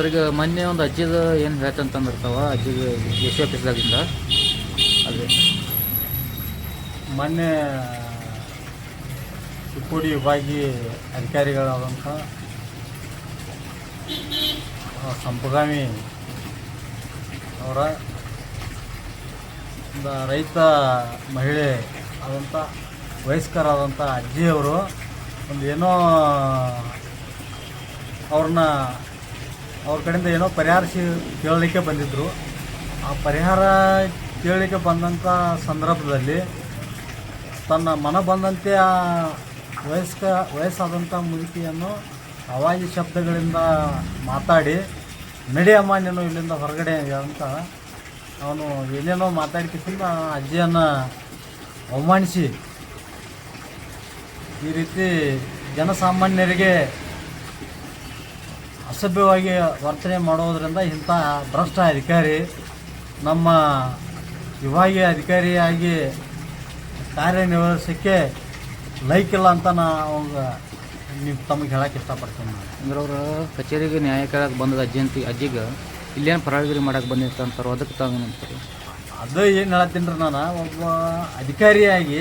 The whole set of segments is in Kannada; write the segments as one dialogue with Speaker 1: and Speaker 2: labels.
Speaker 1: ಸರ್, ಈಗ ಮೊನ್ನೆ ಒಂದು ಅಜ್ಜಿದ ಏನು ಹೇಳ್ತಂತಂದಿರ್ತಾವ, ಅಜ್ಜಿಗೆ ಎಸ್ ಸಿ ಆಫೀಸ್ದಾಗಿಂದ ಅದೇ.
Speaker 2: ಮೊನ್ನೆ ಚಿಕ್ಕೋಡಿ ವಿಭಾಗಿ ಅಧಿಕಾರಿಗಳಾದಂಥ ಸಂಪಗಾಮಿ ಅವರ ಒಂದು ರೈತ ಮಹಿಳೆ ಆದಂಥ, ವಯಸ್ಕರಾದಂಥ ಅಜ್ಜಿಯವರು ಒಂದು ಏನೋ ಅವ್ರನ್ನ ಅವ್ರ ಕಡೆಯಿಂದ ಏನೋ ಪರಿಹಾರ ಸಿ ಕೇಳಲಿಕ್ಕೆ ಬಂದಿದ್ದರು ಆ ಪರಿಹಾರ ಕೇಳಲಿಕ್ಕೆ ಬಂದಂಥ ಸಂದರ್ಭದಲ್ಲಿ ತನ್ನ ಮನ ಬಂದಂತೆ ಆ ವಯಸ್ಕ ವಯಸ್ಸಾದಂಥ ಮುದುಕಿಯನ್ನು ಅವಾಜಿ ಶಬ್ದಗಳಿಂದ ಮಾತಾಡಿ ನಡೆಯಮ್ಮ ನೀನು ಇಲ್ಲಿಂದ ಹೊರಗಡೆ ಅಂತ ಅವನು ಏನೇನೋ ಆ ಅಜ್ಜಿಯನ್ನು ಅವಮಾನಿಸಿ ಈ ರೀತಿ ಜನಸಾಮಾನ್ಯರಿಗೆ ಅಸಭ್ಯವಾಗಿ ವರ್ತನೆ ಮಾಡೋದರಿಂದ ಇಂಥ ಭ್ರಷ್ಟ ಅಧಿಕಾರಿ ನಮ್ಮ ವಿಭಾಗೀಯ ಅಧಿಕಾರಿಯಾಗಿ ಕಾರ್ಯನಿರ್ವಹಿಸೋಕ್ಕೆ ಲೈಕ್ ಇಲ್ಲ ಅಂತ ನಾ ಅವಾಗ ನೀವು ತಮಗೆ ಹೇಳಕ್ಕೆ ಇಷ್ಟಪಡ್ತೀನಿ. ನಾನು
Speaker 1: ಅಂದ್ರೆ ಅವರು ಕಚೇರಿಗೆ ನ್ಯಾಯ ಕೇಳಕ್ಕೆ ಬಂದದ ಅಜ್ಜಿ ಅಂತ ಅಜ್ಜಿಗೆ ಇಲ್ಲೇನು ಪರಾಳಗಿರಿ ಮಾಡಕ್ಕೆ ಅಂತಾರೋ ಅದಕ್ಕೆ ತಾವೇನಂತಾರೆ
Speaker 2: ಅದು ಏನು ಹೇಳತ್ತೀನಿ ರೀ ನಾನು ಒಬ್ಬ ಅಧಿಕಾರಿಯಾಗಿ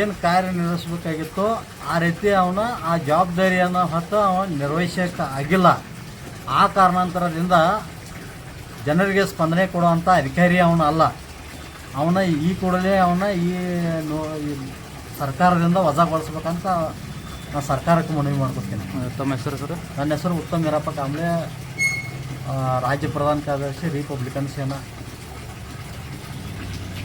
Speaker 2: ಏನು ಕಾರ್ಯನಿರ್ವಹಿಸ್ಬೇಕಾಗಿತ್ತೋ ಆ ರೀತಿ ಅವನ ಆ ಜವಾಬ್ದಾರಿಯನ್ನು ಹೊತ್ತು ಅವನು ನಿರ್ವಹಿಸೋಕ ಆಗಿಲ್ಲ. ಆ ಕಾರಣಾಂತರದಿಂದ ಜನರಿಗೆ ಸ್ಪಂದನೆ ಕೊಡುವಂಥ ಅಧಿಕಾರಿ ಅವನು ಅಲ್ಲ. ಅವನ ಈ ಕೂಡಲೇ ಅವನ ಈ ನೋ ಸರ್ಕಾರದಿಂದ ವಜಾಗೊಳಿಸ್ಬೇಕಂತ ನಾನು ಸರ್ಕಾರಕ್ಕೆ ಮನವಿ ಮಾಡ್ಕೊತೀನಿ.
Speaker 1: ತಮ್ಮ ಹೆಸರು ಸರ್?
Speaker 2: ನನ್ನ ಹೆಸರು ಉತ್ತಮ್ ವೀರಪ್ಪ ಕಾಂಬ್ಳೆ ರಾಜ್ಯ ಪ್ರಧಾನ ಕಾರ್ಯದರ್ಶಿ ರಿಪಬ್ಲಿಕನ್ ಸೇನಾ